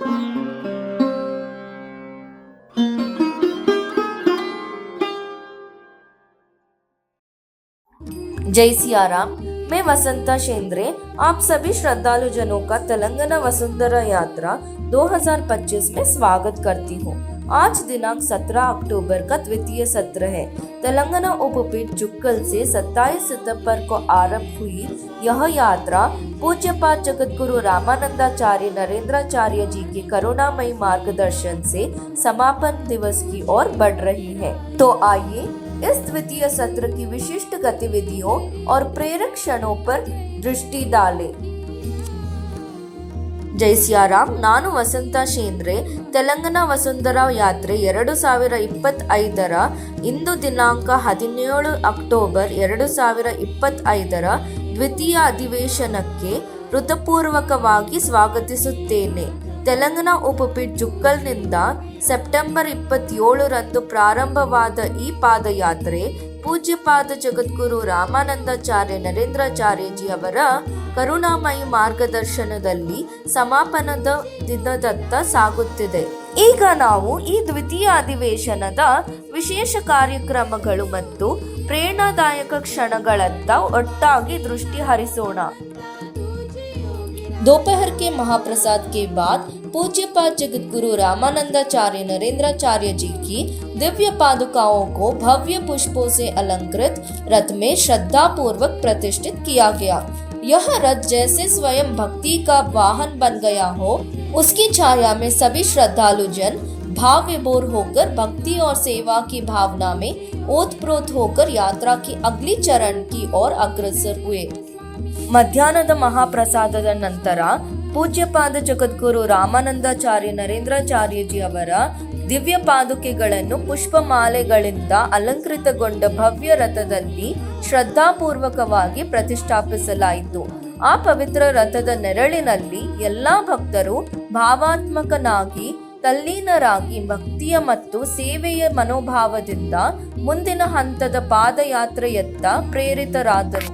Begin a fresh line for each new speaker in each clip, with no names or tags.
जय सियाराम, मैं वसंता शेंद्रे, आप सभी श्रद्धालु जनों का तेलंगाना वसुंधरा यात्रा 2025 में स्वागत करती हूँ। आज दिनांक 17 अक्टूबर का द्वितीय सत्र है। तेलंगाना उपपीठ जुक्कल से 27 सितंबर को आरंभ हुई यह यात्रा पूज्यपाद जगतगुरु रामानंदाचार्य नरेंद्राचार्य जी के करुणामयी मार्गदर्शन से समापन दिवस की ओर बढ़ रही है। तो आइए इस द्वितीय सत्र की विशिष्ट गतिविधियों और प्रेरक क्षणों पर दृष्टि डालें। ಜೈ ಸಿಯಾರಾಮ್. ನಾನು ವಸಂತ ಶೇಂದ್ರೆ. ತೆಲಂಗಾಣ ವಸುಂಧರಾ ಯಾತ್ರೆ ಎರಡು ಸಾವಿರ ಇಪ್ಪತ್ತೈದರ ಇಂದು ದಿನಾಂಕ ಹದಿನೇಳು ಅಕ್ಟೋಬರ್ ಎರಡು ಸಾವಿರ ಇಪ್ಪತ್ತೈದರ ದ್ವಿತೀಯ ಅಧಿವೇಶನಕ್ಕೆ ಹೃತಪೂರ್ವಕವಾಗಿ ಸ್ವಾಗತಿಸುತ್ತೇನೆ. ತೆಲಂಗಾಣ ಉಪಪೀಠ್ ಜುಕ್ಕಲ್ನಿಂದ ಸೆಪ್ಟೆಂಬರ್ ಇಪ್ಪತ್ತೇಳರಂದು ಪ್ರಾರಂಭವಾದ ಈ ಪಾದಯಾತ್ರೆ ಪೂಜ್ಯಪಾದ ಜಗದ್ಗುರು ರಾಮಾನಂದಾಚಾರ್ಯ ನರೇಂದ್ರಾಚಾರ್ಯಜಿ ಅವರ ಕರುಣಾಮಯಿ ಮಾರ್ಗದರ್ಶನದಲ್ಲಿ ಸಮಾಪನದ ದಿನದತ್ತ ಸಾಗುತ್ತಿದೆ ಈಗ ನಾವು ಈ ದ್ವಿತೀಯ ಅಧಿವೇಶನದ ವಿಶೇಷ ಕಾರ್ಯಕ್ರಮಗಳು ಮತ್ತು ಪ್ರೇರಣಾದಾಯಕ ಕ್ಷಣಗಳತ್ತ ಒಟ್ಟಾಗಿ ದೃಷ್ಟಿ ಹರಿಸೋಣ दोपहर के महाप्रसाद के बाद पूज्यपाद जगतगुरु रामानंदाचार्य नरेंद्राचार्य जी की दिव्य पादुकाओं को भव्य पुष्पों से अलंकृत रथ में श्रद्धा पूर्वक प्रतिष्ठित किया गया यह रथ जैसे स्वयं भक्ति का वाहन बन गया हो उसकी छाया में सभी श्रद्धालु जन भाव विभोर होकर भक्ति और सेवा की भावना में ओतप्रोत होकर यात्रा की अगली चरण की ओर अग्रसर हुए ಮಧ್ಯಾಹ್ನದ ಮಹಾಪ್ರಸಾದದ ನಂತರ ಪೂಜ್ಯಪಾದ ಜಗದ್ಗುರು ರಾಮಾನಂದಾಚಾರ್ಯ ನರೇಂದ್ರಾಚಾರ್ಯಜಿ ಅವರ ದಿವ್ಯ ಪಾದುಕೆಗಳನ್ನು ಪುಷ್ಪಮಾಲೆಗಳಿಂದ ಅಲಂಕೃತಗೊಂಡ ಭವ್ಯ ರಥದಲ್ಲಿ ಶ್ರದ್ಧಾಪೂರ್ವಕವಾಗಿ ಪ್ರತಿಷ್ಠಾಪಿಸಲಾಯಿತು. ಆ ಪವಿತ್ರ ರಥದ ನೆರಳಿನಲ್ಲಿ ಎಲ್ಲಾ ಭಕ್ತರು ಭಾವಾತ್ಮಕನಾಗಿ, ತಲ್ಲೀನರಾಗಿ ಭಕ್ತಿಯ ಮತ್ತು ಸೇವೆಯ ಮನೋಭಾವದಿಂದ ಮುಂದಿನ ಹಂತದ ಪಾದಯಾತ್ರೆಯತ್ತ ಪ್ರೇರಿತರಾದರು.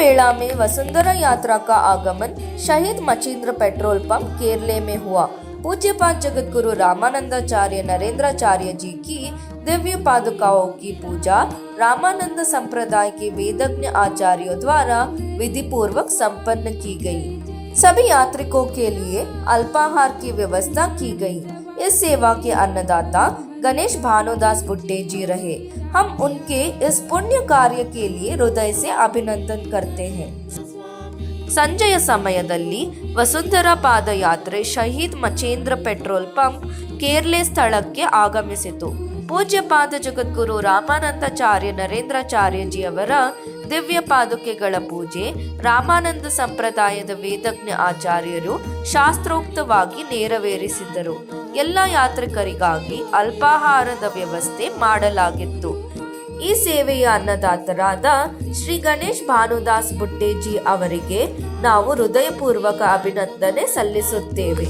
वेला में वसुंधरा यात्रा का आगमन शहीद मचिंद्र पेट्रोल पंप केरले में हुआ। पूज्यपाद जगत गुरु रामानंदाचार्य नरेंद्राचार्य जी की दिव्य पादुकाओं की पूजा, रामानंद संप्रदाय के वेदज्ञ आचार्यों द्वारा विधि पूर्वक संपन्न की गई।
सभी यात्रिकों के लिए अल्पाहार की व्यवस्था की गई। इस सेवा के अन्नदाता गणेश भानुदास बुट्टे जी रहे हम उनके इस पुण्य कार्य के लिए हृदय से अभिनंदन करते हैं ಸಂಜೆಯ ಸಮಯದಲ್ಲಿ ವಸುಂಧರ ಪಾದಯಾತ್ರೆ ಶಹೀದ್ ಮಚೇಂದ್ರ ಪೆಟ್ರೋಲ್ ಪಂಪ್ ಕೇರ್ಲೆ ಸ್ಥಳಕ್ಕೆ ಆಗಮಿಸಿತು ಪೂಜ್ಯಪಾದ ಜಗದ್ಗುರು ರಾಮಾನಂದಾಚಾರ್ಯ ನರೇಂದ್ರಾಚಾರ್ಯಜಿಯವರ ದಿವ್ಯ ಪಾದುಕೆಗಳ ಪೂಜೆ, ರಾಮಾನಂದ ಸಂಪ್ರದಾಯದ ವೇದಜ್ಞ ಆಚಾರ್ಯರು ಶಾಸ್ತ್ರೋಕ್ತವಾಗಿ ನೆರವೇರಿಸಿದ್ದರು ಎಲ್ಲ ಯಾತ್ರಿಕರಿಗಾಗಿ ಅಲ್ಪಾಹಾರದ ವ್ಯವಸ್ಥೆ ಮಾಡಲಾಗಿತ್ತು. ಈ ಸೇವೆಯ ಅನ್ನದಾತರಾದ ಶ್ರೀ ಗಣೇಶ್ ಭಾನುದಾಸ್ ಬುಟ್ಟೇಜಿ ಅವರಿಗೆ ನಾವು ಹೃದಯಪೂರ್ವಕ ಅಭಿನಂದನೆ ಸಲ್ಲಿಸುತ್ತೇವೆ.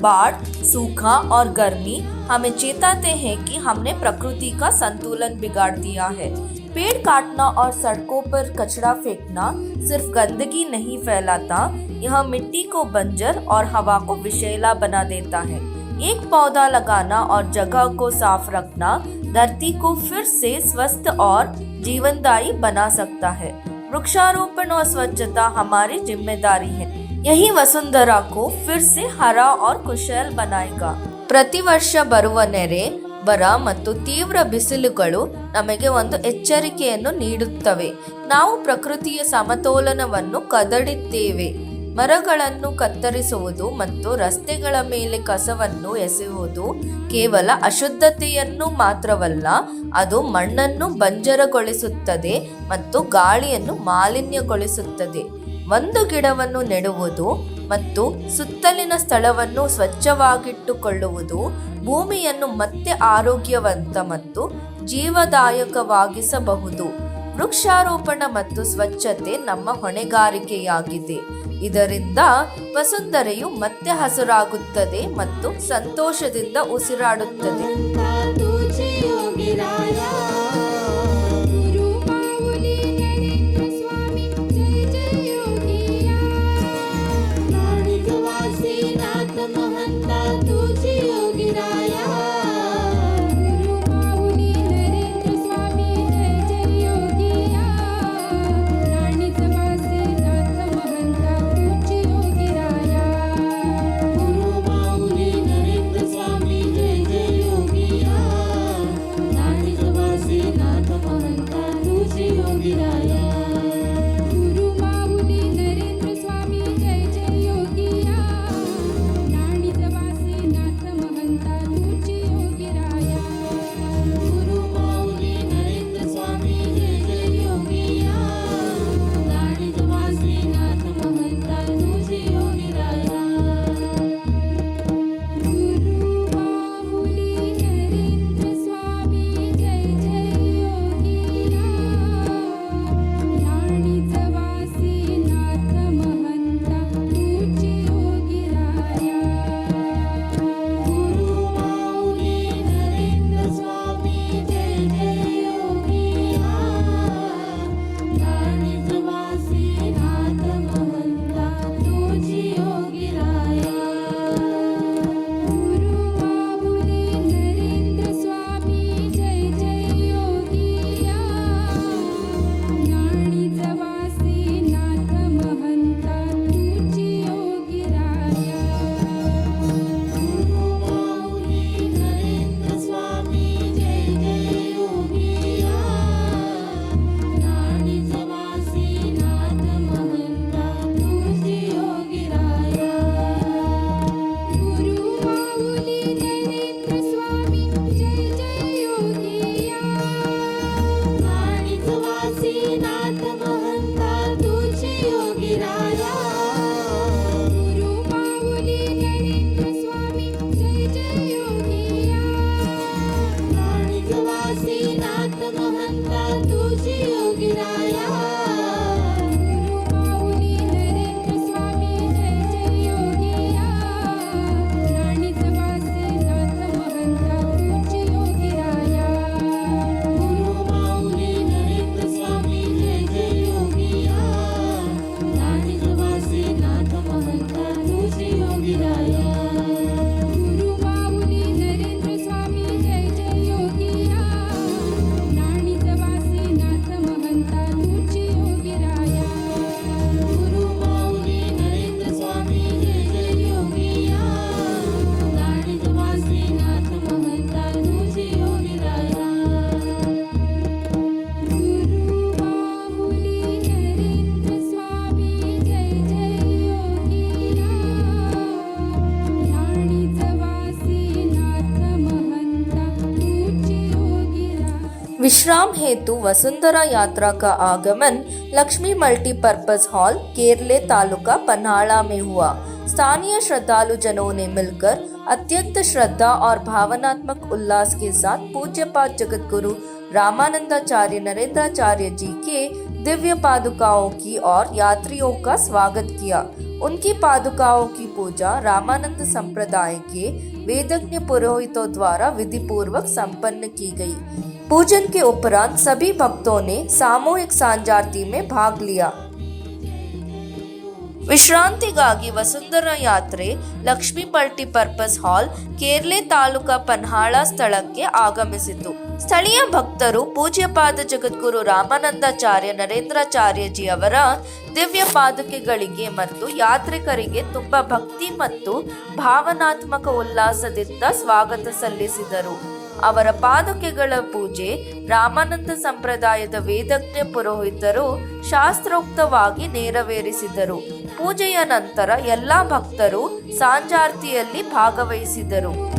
बाढ़, सूखा और गर्मी हमें चेताते हैं कि हमने प्रकृति का संतुलन बिगाड़ दिया है। पेड़ काटना और सड़कों पर कचरा फेंकना सिर्फ़ गंदगी नहीं फैलाता, यह मिट्टी को बंजर और हवा को विषैला बना देता है। एक पौधा लगाना और जगह को साफ़ रखना धरती को फिर से स्वस्थ और जीवनदायी बना सकता है। वृक्षारोपण और स्वच्छता हमारी ज़िम्मेदारी है। यही वसुंधरा को फिर से हरा और कुशल बनाएगा ಪ್ರತಿ ವರ್ಷ ಬರುವ ನೆರೆ ಬರ ಮತ್ತು ತೀವ್ರ ಬಿಸಿಲುಗಳು ನಮಗೆ ಒಂದು ಎಚ್ಚರಿಕೆಯನ್ನು ನೀಡುತ್ತವೆ ನಾವು ಪ್ರಕೃತಿಯ ಸಮತೋಲನವನ್ನು ಕದಡಿದ್ದೇವೆ ಮರಗಳನ್ನು ಕತ್ತರಿಸುವುದು ಮತ್ತು ರಸ್ತೆಗಳ ಮೇಲೆ ಕಸವನ್ನು ಎಸೆಯುವುದು ಕೇವಲ ಅಶುದ್ಧತೆಯನ್ನು ಮಾತ್ರವಲ್ಲ ಅದು ಮಣ್ಣನ್ನು ಬಂಜರಗೊಳಿಸುತ್ತದೆ ಮತ್ತು ಗಾಳಿಯನ್ನು ಮಾಲಿನ್ಯಗೊಳಿಸುತ್ತದೆ ಒಂದು ಗಿಡವನ್ನು ನೆಡುವುದು ಮತ್ತು ಸುತ್ತಲಿನ ಸ್ಥಳವನ್ನು ಸ್ವಚ್ಛವಾಗಿಟ್ಟುಕೊಳ್ಳುವುದು ಭೂಮಿಯನ್ನು ಮತ್ತೆ ಆರೋಗ್ಯವಂತ ಮತ್ತು ಜೀವದಾಯಕವಾಗಿಸಬಹುದು. ವೃಕ್ಷಾರೋಪಣ ಮತ್ತು ಸ್ವಚ್ಛತೆ ನಮ್ಮ ಹೊಣೆಗಾರಿಕೆಯಾಗಿದೆ. ಇದರಿಂದ ವಸುಂಧರೆಯು ಮತ್ತೆ ಹಸುರಾಗುತ್ತದೆ ಮತ್ತು ಸಂತೋಷದಿಂದ ಉಸಿರಾಡುತ್ತದೆ.
महत्ता तुझी
विश्राम हेतु वसुंधरा यात्रा का आगमन लक्ष्मी मल्टीपर्पज हॉल, केरले तालुका पन्हाड़ा में हुआ। स्थानीय श्रद्धालु जनों ने मिलकर अत्यंत श्रद्धा और भावनात्मक उल्लास के साथ पूज्य पाठ जगत गुरु रामानंदाचार्य नरेंद्राचार्य जी के दिव्य पादुकाओं की और यात्रियों का स्वागत किया। उनकी पादुकाओं की पूजा रामानंद संप्रदाय के वेदज्ञ पुरोहितों द्वारा विधि पूर्वक संपन्न की गई। पूजन के उपरांत सभी भक्तों ने सामूहिक सांजारती में भाग लिया ವಿಶ್ರಾಂತಿಗಾಗಿ ವಸುಂಧರಾ ಯಾತ್ರೆ ಲಕ್ಷ್ಮಿ ಮಲ್ಟಿಪರ್ಪಸ್ ಹಾಲ್ ಕೇರ್ಲೆ ತಾಲೂಕಾ ಪನ್ಹಾಳ ಸ್ಥಳಕ್ಕೆ ಆಗಮಿಸಿತು ಸ್ಥಳೀಯ ಭಕ್ತರು ಪೂಜ್ಯಪಾದ ಜಗದ್ಗುರು ರಾಮಾನಂದಾಚಾರ್ಯ ನರೇಂದ್ರಾಚಾರ್ಯಜಿ ಅವರ ದಿವ್ಯ ಪಾದುಕೆಗಳಿಗೆ ಮತ್ತು ಯಾತ್ರಿಕರಿಗೆ ತುಂಬಾ ಭಕ್ತಿ ಮತ್ತು ಭಾವನಾತ್ಮಕ ಉಲ್ಲಾಸದಿಂದ ಸ್ವಾಗತ ಸಲ್ಲಿಸಿದರು ಅವರ ಪಾದುಕೆಗಳ ಪೂಜೆ, ರಾಮಾನಂದ ಸಂಪ್ರದಾಯದ ವೇದಜ್ಞ ಪುರೋಹಿತರು ಶಾಸ್ತ್ರೋಕ್ತವಾಗಿ ನೆರವೇರಿಸಿದರು. ಪೂಜೆಯ ನಂತರ ಎಲ್ಲಾ ಭಕ್ತರು ಸಾಂಜಾರ್ತಿಯಲ್ಲಿ ಭಾಗವಹಿಸಿದರು.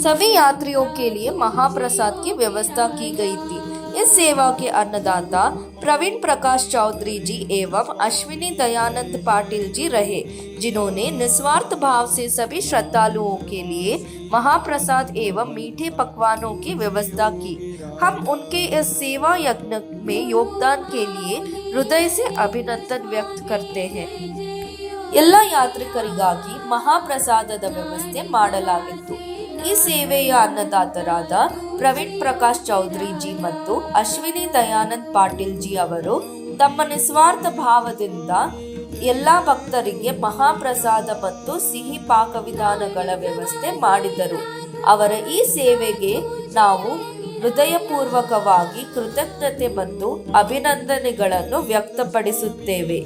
सभी यात्रियों के लिए महाप्रसाद की व्यवस्था की गई थी इस सेवा के अन्नदाता प्रवीण प्रकाश चौधरी जी एवं अश्विनी दयानंद पाटिल जी रहे जिन्होंने निस्वार्थ भाव से सभी श्रद्धालुओं के लिए महाप्रसाद एवं मीठे पकवानों की व्यवस्था की हम उनके इस सेवा यज्ञ में योगदान के लिए हृदय से अभिनंदन व्यक्त करते हैं ಎಲ್ಲ ಯಾತ್ರಿಕರಿಗಾಗಿ ಮಹಾಪ್ರಸಾದದ ವ್ಯವಸ್ಥೆ ಮಾಡಲಾಗಿತ್ತು ಈ ಸೇವೆಯ ಅನ್ನದಾತರಾದ ಪ್ರವೀಣ್ ಪ್ರಕಾಶ್ ಚೌಧರಿ ಜಿ ಮತ್ತು ಅಶ್ವಿನಿ ದಯಾನಂದ್ ಪಾಟೀಲ್ ಜಿ ಅವರು ತಮ್ಮ ನಿಸ್ವಾರ್ಥ ಭಾವದಿಂದ ಎಲ್ಲ ಭಕ್ತರಿಗೆ ಮಹಾಪ್ರಸಾದ ಮತ್ತು ಸಿಹಿ ಪಾಕವಿಧಾನಗಳ ವ್ಯವಸ್ಥೆ ಮಾಡಿದರು. ಅವರ ಈ ಸೇವೆಗೆ ನಾವು ಹೃದಯಪೂರ್ವಕವಾಗಿ ಕೃತಜ್ಞತೆ ಮತ್ತು ಅಭಿನಂದನೆಗಳನ್ನು ವ್ಯಕ್ತಪಡಿಸುತ್ತೇವೆ.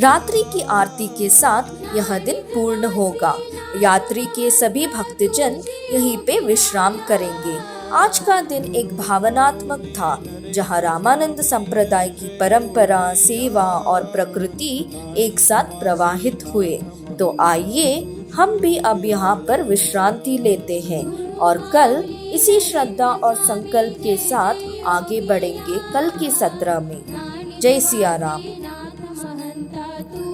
रात्रि की आरती के साथ यह दिन पूर्ण होगा। यात्री के सभी भक्तजन यहीं पे विश्राम करेंगे। आज का दिन एक भावनात्मक था, जहाँ रामानंद संप्रदाय की परंपरा, सेवा और प्रकृति एक साथ प्रवाहित हुए। तो आइए, हम भी अब यहाँ पर विश्रांति लेते हैं और कल इसी श्रद्धा और संकल्प के साथ आगे बढ़ेंगे कल के सत्र में। जय सिया राम।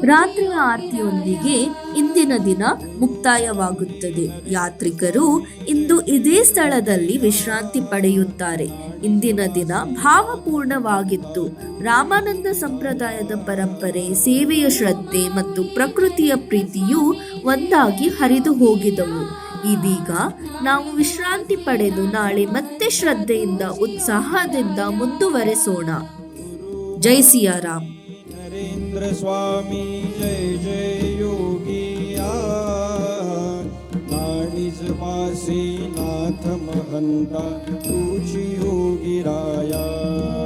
ರಾತ್ರಿಯ ಆರತಿಯೊಂದಿಗೆ ಇಂದಿನ ದಿನ ಮುಕ್ತಾಯವಾಗುತ್ತದೆ. ಯಾತ್ರಿಕರು ಇಂದು ಇದೇ ಸ್ಥಳದಲ್ಲಿ ವಿಶ್ರಾಂತಿ ಪಡೆಯುತ್ತಾರೆ. ಇಂದಿನ ದಿನ ಭಾವಪೂರ್ಣವಾಗಿತ್ತು. ರಾಮಾನಂದ ಸಂಪ್ರದಾಯದ ಪರಂಪರೆ, ಸೇವೆಯ ಶ್ರದ್ಧೆ ಮತ್ತು ಪ್ರಕೃತಿಯ ಪ್ರೀತಿಯು ಒಂದಾಗಿ ಹರಿದು ಹೋಗಿದವು. ಇದೀಗ ನಾವು ವಿಶ್ರಾಂತಿ ಪಡೆದು ನಾಳೆ ಮತ್ತೆ ಶ್ರದ್ಧೆಯಿಂದ, ಉತ್ಸಾಹದಿಂದ ಮುಂದುವರೆಸೋಣ. ಜೈ ಸಿಯಾರಾಮ್.
नरेंद्र स्वामी जय जय योगिया नाणीज वासी नाथ महंता तुझी योगी राया